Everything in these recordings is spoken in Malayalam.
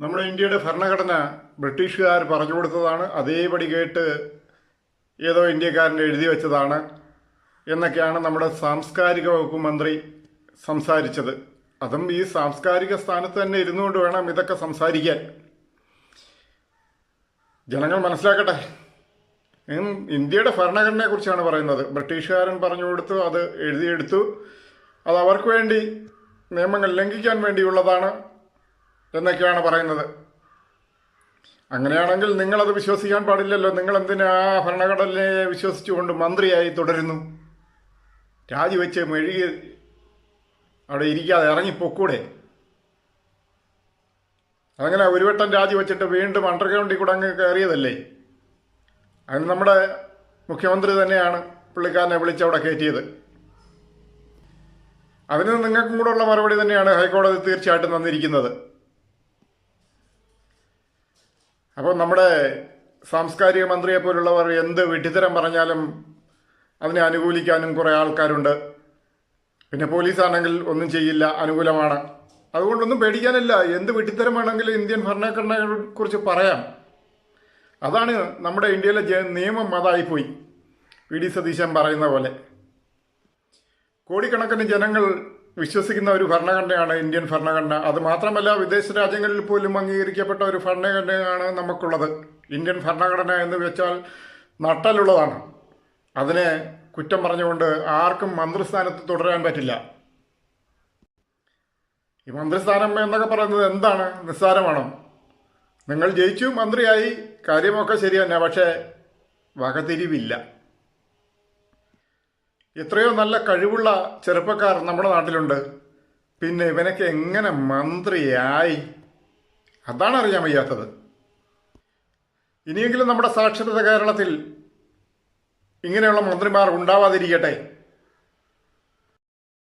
നമ്മുടെ ഇന്ത്യയുടെ ഭരണഘടന ബ്രിട്ടീഷുകാർ പറഞ്ഞു കൊടുത്തതാണ് അതേപടി കേട്ട് ഏതോ ഇന്ത്യക്കാരൻ എഴുതി വെച്ചതാണ് എന്നൊക്കെയാണ് നമ്മുടെ സാംസ്കാരിക വകുപ്പ് മന്ത്രി സംസാരിച്ചത്. അതും ഈ സാംസ്കാരിക സ്ഥാനത്ത് തന്നെ ഇരുന്നുകൊണ്ട് വേണം ഇതൊക്കെ സംസാരിക്കാൻ. ജനങ്ങൾ മനസ്സിലാക്കട്ടെ. ഇന്ത്യയുടെ ഭരണഘടനയെക്കുറിച്ചാണ് പറയുന്നത്. ബ്രിട്ടീഷുകാരൻ പറഞ്ഞു കൊടുത്തു അത് എഴുതിയെടുത്തു. അത് അവർക്ക് വേണ്ടി നിയമങ്ങൾ ലംഘിക്കാൻ വേണ്ടിയുള്ളതാണ്. എന്നൊക്കെയാണ് പറയുന്നത്. അങ്ങനെയാണെങ്കിൽ നിങ്ങളത് വിശ്വസിക്കാൻ പാടില്ലല്ലോ. നിങ്ങൾ എന്തിനാ ഭരണഘടനയെ വിശ്വസിച്ചുകൊണ്ട് മന്ത്രിയായി തുടരുന്നു? രാജിവെച്ച് മെഴുകി അവിടെ ഇരിക്കാതെ ഇറങ്ങിപ്പോക്കൂടെ? പൊക്കൂടെ അതങ്ങനെ ഒരു വട്ടം രാജിവെച്ചിട്ട് വീണ്ടും അണ്ടർഗ്രൗണ്ടിൽ കൂടെ അങ്ങ് കയറിയതല്ലേ? അതിന് നമ്മുടെ മുഖ്യമന്ത്രി തന്നെയാണ് പുള്ളിക്കാരനെ വിളിച്ചവിടെ കയറ്റിയത്. അതിന് നിങ്ങൾക്കും കൂടെ ഉള്ള മറുപടി തന്നെയാണ് ഹൈക്കോടതി തീർച്ചയായിട്ടും തന്നിരിക്കുന്നത്. അപ്പോൾ നമ്മുടെ സാംസ്കാരിക മന്ത്രിയെ പോലുള്ളവർ എന്ത് വിഡ്ഢിത്തരം പറഞ്ഞാലും അതിനെ അനുകൂലിക്കാനും കുറേ ആൾക്കാരുണ്ട്. പിന്നെ പോലീസാണെങ്കിൽ ഒന്നും ചെയ്യില്ല അനുകൂലമാണ്. അതുകൊണ്ടൊന്നും പേടിക്കാനില്ല. എന്ത് വിഡ്ഢിത്തരം വേണമെങ്കിലും ഇന്ത്യൻ ഭരണഘടനയെ കുറിച്ച് പറയാം. അതാണ് നമ്മുടെ ഇന്ത്യയിലെ നിയമം അതായിപ്പോയി. വി. ഡി. സതീശൻ പറയുന്ന പോലെ. കോടിക്കണക്കിന് ജനങ്ങൾ വിശ്വസിക്കുന്ന ഒരു ഭരണഘടനയാണ് ഇന്ത്യൻ ഭരണഘടന. അത് മാത്രമല്ല വിദേശ രാജ്യങ്ങളിൽ പോലും അംഗീകരിക്കപ്പെട്ട ഒരു ഭരണഘടനയാണ് നമുക്കുള്ളത്. ഇന്ത്യൻ ഭരണഘടന എന്ന് വെച്ചാൽ നട്ടലുള്ളതാണ് അതിനെ കുറ്റം പറഞ്ഞുകൊണ്ട് ആർക്കും മന്ത്രിസ്ഥാനത്ത് തുടരാൻ പറ്റില്ല. ഈ മന്ത്രിസ്ഥാനം എന്നൊക്കെ പറയുന്നത് എന്താണ്? നിസ്സാരമാണോ? നിങ്ങൾ ജയിച്ചു മന്ത്രിയായി കാര്യമൊക്കെ ശരി തന്നെ പക്ഷേ വകതിരിവില്ല. എത്രയോ നല്ല കഴിവുള്ള ചെറുപ്പക്കാർ നമ്മുടെ നാട്ടിലുണ്ട്. പിന്നെ ഇവനൊക്കെ എങ്ങനെ മന്ത്രിയായി? അതാണ് അറിയാൻ വയ്യാത്തത്. ഇനിയെങ്കിലും നമ്മുടെ സാക്ഷരത കേരളത്തിൽ ഇങ്ങനെയുള്ള മന്ത്രിമാർ ഉണ്ടാവാതിരിക്കട്ടെ.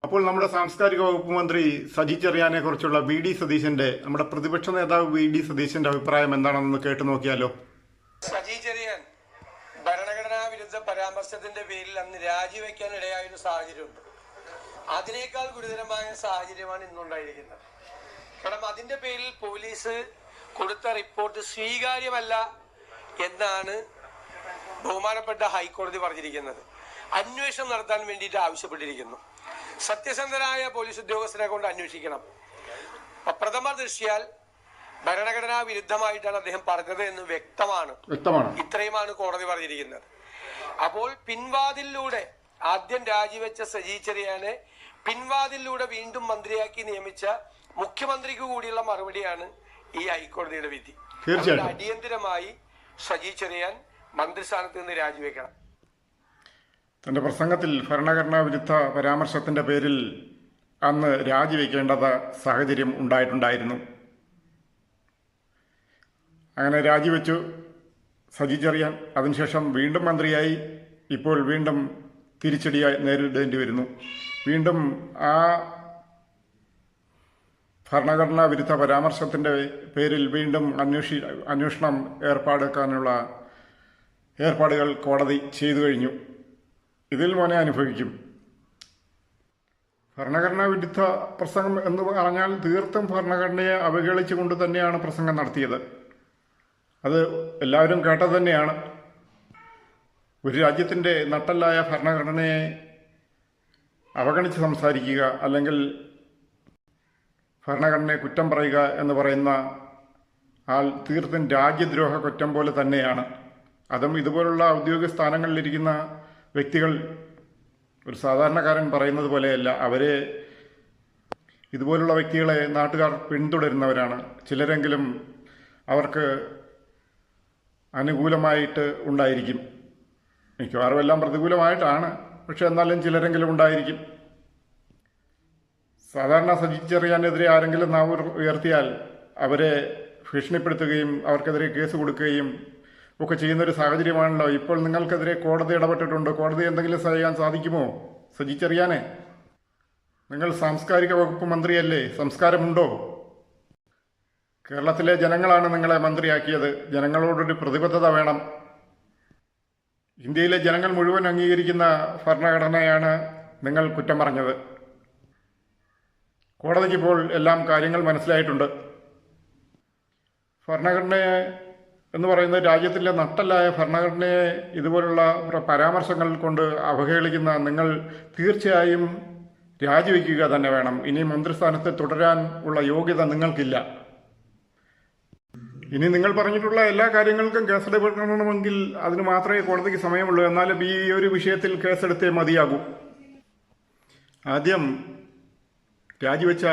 അപ്പോൾ നമ്മുടെ സാംസ്കാരിക വകുപ്പ് മന്ത്രി സജി ചെറിയാനെ കുറിച്ചുള്ള വി ഡി സതീശന്റെ നമ്മുടെ പ്രതിപക്ഷ നേതാവ് വി ഡി സതീശന്റെ അഭിപ്രായം എന്താണെന്ന് കേട്ടു നോക്കിയാലോ? സജി വിരുദ്ധ പരാമർശത്തിന്റെ പേരിൽ അന്ന് രാജിവെക്കാൻ ഇടയായ ഒരു സാഹചര്യമുണ്ട്. അതിനേക്കാൾ ഗുരുതരമായ സാഹചര്യമാണ് ഇന്നുണ്ടായിരിക്കുന്നത്. കാരണം അതിന്റെ പേരിൽ പോലീസ് കൊടുത്ത റിപ്പോർട്ട് സ്വീകാര്യമല്ല എന്നാണ് ബഹുമാനപ്പെട്ട ഹൈക്കോടതി പറഞ്ഞിരിക്കുന്നത്. അന്വേഷണം നടത്താൻ വേണ്ടിയിട്ട് ആവശ്യപ്പെട്ടിരിക്കുന്നു. സത്യസന്ധരായ പോലീസ് ഉദ്യോഗസ്ഥരെ കൊണ്ട് അന്വേഷിക്കണം. പ്രഥമ ദൃഷ്ടിയാൽ ഭരണഘടനാ വിരുദ്ധമായിട്ടാണ് അദ്ദേഹം പറഞ്ഞത് എന്ന് വ്യക്തമാണ്. ഇത്രയുമാണ് കോടതി പറഞ്ഞിരിക്കുന്നത്. അപ്പോൾ പിൻവാതിലൂടെ ആദ്യം രാജിവെച്ച സജി ചെറിയാനെ പിൻവാതിലൂടെ വീണ്ടും മന്ത്രിയാക്കി നിയമിച്ച മുഖ്യമന്ത്രിക്ക് കൂടിയുള്ള മറുപടിയാണ് ഈ ഹൈക്കോടതിയുടെ വിധി. അടിയന്തരമായി സജി ചെറിയാൻ മന്ത്രിസ്ഥാനത്ത് നിന്ന് രാജിവെക്കണം. തന്റെ പ്രസംഗത്തിൽ ഭരണഘടനാ വിരുദ്ധ പരാമർശത്തിന്റെ പേരിൽ അന്ന് രാജിവെക്കേണ്ടത് സാഹചര്യം ഉണ്ടായിട്ടുണ്ടായിരുന്നു. അങ്ങനെ രാജിവെച്ചു. സജി ചെറിയാൻ അതിനുശേഷം വീണ്ടും മന്ത്രിയായി ഇപ്പോൾ വീണ്ടും തിരിച്ചടിയായി നേരിടേണ്ടി വരുന്നു. വീണ്ടും ആ ഭരണഘടനാ വിരുദ്ധ പരാമർശത്തിന്റെ പേരിൽ വീണ്ടും അന്വേഷി അന്വേഷണം ഏർപ്പാടാക്കാനുള്ള ഏർപ്പാടുകൾ കോടതി ചെയ്തു കഴിഞ്ഞു. ഇതിൽ മോനെ അനുഭവിക്കും. ഭരണഘടനാ വിരുദ്ധ പ്രസംഗം എന്ന് പറഞ്ഞാൽ തീർത്തും ഭരണഘടനയെ അവഹേളിച്ചുകൊണ്ട് തന്നെയാണ് പ്രസംഗം നടത്തിയത്. അത് എല്ലാവരും കേട്ടത് തന്നെയാണ്. ഒരു രാജ്യത്തിന്റെ നട്ടല്ലായ ഭരണഘടനയെ അവഗണിച്ച് സംസാരിക്കുക അല്ലെങ്കിൽ ഭരണഘടനയെ കുറ്റം പറയുക എന്ന് പറയുന്ന ആൾ തീർത്തും രാജ്യദ്രോഹ കുറ്റം പോലെ തന്നെയാണ്. അതും ഇതുപോലുള്ള ഔദ്യോഗിക സ്ഥാനങ്ങളിലിരിക്കുന്ന വ്യക്തികൾ ഒരു സാധാരണക്കാരൻ പറയുന്നത് പോലെയല്ല. അവരെ ഇതുപോലുള്ള വ്യക്തികളെ നാട്ടുകാർ പിന്തുടരുന്നവരാണ്. ചിലരെങ്കിലും അവർക്ക് അനുകൂലമായിട്ട് ഉണ്ടായിരിക്കും. മിക്കവാറും എല്ലാം പ്രതികൂലമായിട്ടാണ്. പക്ഷെ എന്നാലും ചിലരെങ്കിലും ഉണ്ടായിരിക്കും. സാധാരണ സജിച്ചെറിയാനെതിരെ ആരെങ്കിലും നാവ് ഉയർത്തിയാൽ അവരെ ഭീഷണിപ്പെടുത്തുകയും അവർക്കെതിരെ കേസ് കൊടുക്കുകയും ഒക്കെ ചെയ്യുന്നൊരു സാഹചര്യമാണല്ലോ. ഇപ്പോൾ നിങ്ങൾക്കെതിരെ കോടതി ഇടപെട്ടിട്ടുണ്ട്. കോടതി എന്തെങ്കിലും ചെയ്യാൻ സാധിക്കുമോ? സജിച്ചെറിയാനെ നിങ്ങൾ സാംസ്കാരിക വകുപ്പ് മന്ത്രിയല്ലേ? സംസ്കാരമുണ്ടോ? കേരളത്തിലെ ജനങ്ങളാണ് നിങ്ങളെ മന്ത്രിയാക്കിയത്. ജനങ്ങളോടൊരു പ്രതിബദ്ധത വേണം. ഇന്ത്യയിലെ ജനങ്ങൾ മുഴുവൻ അംഗീകരിക്കുന്ന ഭരണഘടനയാണ് നിങ്ങൾ കുറ്റം പറഞ്ഞത്. കോടതിക്ക് ഇപ്പോൾ എല്ലാം കാര്യങ്ങൾ മനസ്സിലായിട്ടുണ്ട്. ഭരണഘടനയെ എന്ന് പറയുന്നത് രാജ്യത്തിന്റെ നട്ടല്ലായ ഭരണഘടനയെ ഇതുപോലുള്ള പരാമർശങ്ങൾ കൊണ്ട് അവഹേളിക്കുന്ന നിങ്ങൾ തീർച്ചയായും രാജിവെക്കുക തന്നെ വേണം. ഇനി മന്ത്രിസ്ഥാനത്ത് തുടരാൻ ഉള്ള യോഗ്യത നിങ്ങൾക്കില്ല. ഇനി നിങ്ങൾ പറഞ്ഞിട്ടുള്ള എല്ലാ കാര്യങ്ങൾക്കും കേസെടുക്കണമെങ്കിൽ അതിന് മാത്രമേ കോടതിക്ക് സമയമുള്ളൂ. എന്നാലും ഈ ഒരു വിഷയത്തിൽ കേസെടുത്തേ മതിയാകൂ. ആദ്യം രാജിവെച്ച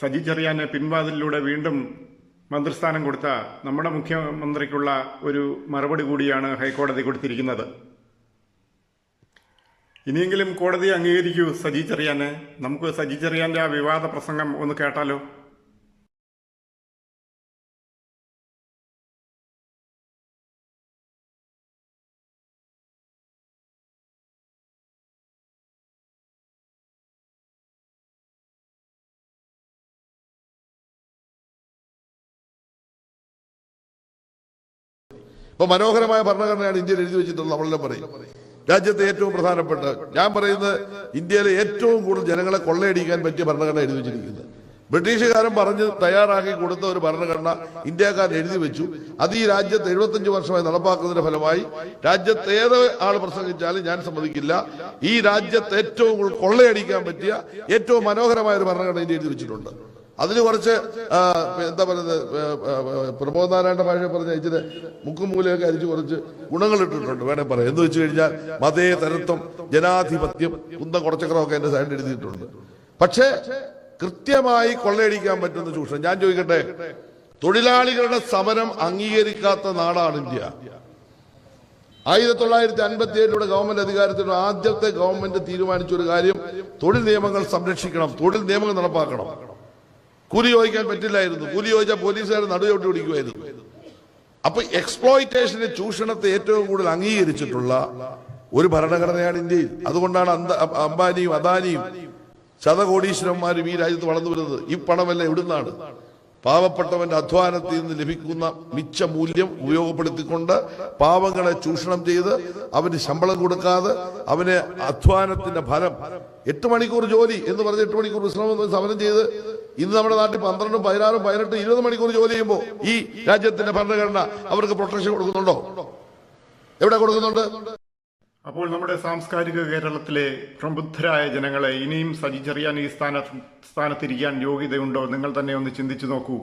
സജി ചെറിയാനെ പിൻവാതിലൂടെ വീണ്ടും മന്ത്രിസ്ഥാനം കൊടുത്ത നമ്മുടെ മുഖ്യമന്ത്രിക്കുള്ള ഒരു മറുപടി കൂടിയാണ് ഹൈക്കോടതി കൊടുത്തിരിക്കുന്നത്. ഇനിയെങ്കിലും കോടതി അംഗീകരിക്കൂ സജി ചെറിയാനെ. നമുക്ക് സജി ചെറിയാന്റെ ആ വിവാദ പ്രസംഗം ഒന്ന് കേട്ടാലോ? ഇപ്പൊ മനോഹരമായ ഭരണഘടനയാണ് ഇന്ത്യയിൽ എഴുതി വെച്ചിട്ടുള്ളത് നമ്മളെല്ലാം പറയും. രാജ്യത്തെ ഏറ്റവും പ്രധാനപ്പെട്ട ഞാൻ പറയുന്നത് ഇന്ത്യയിലെ ഏറ്റവും കൂടുതൽ ജനങ്ങളെ കൊള്ളയടിക്കാൻ പറ്റിയ ഭരണഘടന എഴുതി വെച്ചിരിക്കുന്നത്. ബ്രിട്ടീഷുകാരൻ പറഞ്ഞ് തയ്യാറാക്കി കൊടുത്ത ഒരു ഭരണഘടന ഇന്ത്യക്കാർ എഴുതി വെച്ചു. അത് ഈ രാജ്യത്ത് എഴുപത്തഞ്ച് വർഷമായി നടപ്പാക്കുന്നതിന്റെ ഫലമായി രാജ്യത്ത് ഏത് ആൾ പ്രസംഗിച്ചാലും ഞാൻ സമ്മതിക്കില്ല. ഈ രാജ്യത്ത് ഏറ്റവും കൊള്ളയടിക്കാൻ പറ്റിയ ഏറ്റവും മനോഹരമായ ഒരു ഭരണഘടന ഇന്ത്യ എഴുതി വെച്ചിട്ടുണ്ട്. അതിന് കുറച്ച് എന്താ പറയുന്നത് പ്രബോധനാരായണ ഭാഷ പറഞ്ഞ ഇച്ചിരി മുക്കും മൂലയൊക്കെ അരിച്ച് കുറച്ച് ഗുണങ്ങൾ ഇട്ടിട്ടുണ്ട്. വേണേ പറയാം. എന്ന് വെച്ച് കഴിഞ്ഞാൽ മതേതരത്വം ജനാധിപത്യം കുന്തം കുറച്ചക്രമൊക്കെ എന്റെ സൈഡിൽ എഴുതിയിട്ടുണ്ട് പക്ഷേ കൃത്യമായി കൊള്ളയടിക്കാൻ പറ്റുന്ന ചൂഷണം. ഞാൻ ചോദിക്കട്ടെ തൊഴിലാളികളുടെ സമരം അംഗീകരിക്കാത്ത നാടാണ് ഇന്ത്യ. ആയിരത്തി തൊള്ളായിരത്തി അൻപത്തി ഏഴിലൂടെ ഗവൺമെന്റ് അധികാരത്തിൽ ആദ്യത്തെ ഗവൺമെന്റ് തീരുമാനിച്ച ഒരു കാര്യം തൊഴിൽ നിയമങ്ങൾ സംരക്ഷിക്കണം തൊഴിൽ നിയമങ്ങൾ നടപ്പാക്കണം. കൂലി ചോദിക്കാൻ പറ്റില്ലായിരുന്നു. കൂലി ചോദിച്ചാൽ പോലീസുകാർ നടുവോട്ട് പിടിക്കുമായിരുന്നു. അപ്പൊ എക്സ്പ്ലോയിറ്റേഷന് ചൂഷണത്തെ ഏറ്റവും കൂടുതൽ അംഗീകരിച്ചിട്ടുള്ള ഒരു ഭരണഘടനയാണ് ഇന്ത്യയിൽ. അതുകൊണ്ടാണ് അന്ത- അംബാനിയും അദാനിയും ശതകോടീശ്വരന്മാരും ഈ രാജ്യത്ത് വളർന്നു വരുന്നത്. ഈ പണമല്ല എവിടുന്നാണ്? പാവപ്പെട്ടവന്റെ അധ്വാനത്തിൽ നിന്ന് ലഭിക്കുന്ന മിച്ച മൂല്യം ഉപയോഗപ്പെടുത്തിക്കൊണ്ട് പാവങ്ങളെ ചൂഷണം ചെയ്ത് അവന് ശമ്പളം കൊടുക്കാതെ അവന് അധ്വാനത്തിന്റെ ഫലം എട്ട് മണിക്കൂർ ജോലി എന്ന് പറഞ്ഞ് എട്ട് മണിക്കൂർ വിശ്രമം സമരം ചെയ്ത് ഇന്ന് നമ്മുടെ നാട്ടിൽ പന്ത്രണ്ടും പതിനാറും പതിനെട്ടും ഇരുപത് മണിക്കൂർ ജോലി ചെയ്യുമ്പോൾ ഈ രാജ്യത്തിന്റെ ഭരണഘടന അവർക്ക് പ്രൊട്ടക്ഷൻ കൊടുക്കുന്നുണ്ടോ? എവിടെ കൊടുക്കുന്നുണ്ട്? അപ്പോൾ നമ്മുടെ സാംസ്കാരിക കേരളത്തിലെ പ്രബുദ്ധരായ ജനങ്ങളെ ഇനിയും സജി ചെറിയാൻ ഈ സ്ഥാന സ്ഥാനത്തിരിക്കാൻ യോഗ്യതയുണ്ടോ? നിങ്ങൾ തന്നെ ഒന്ന് ചിന്തിച്ചു നോക്കൂ.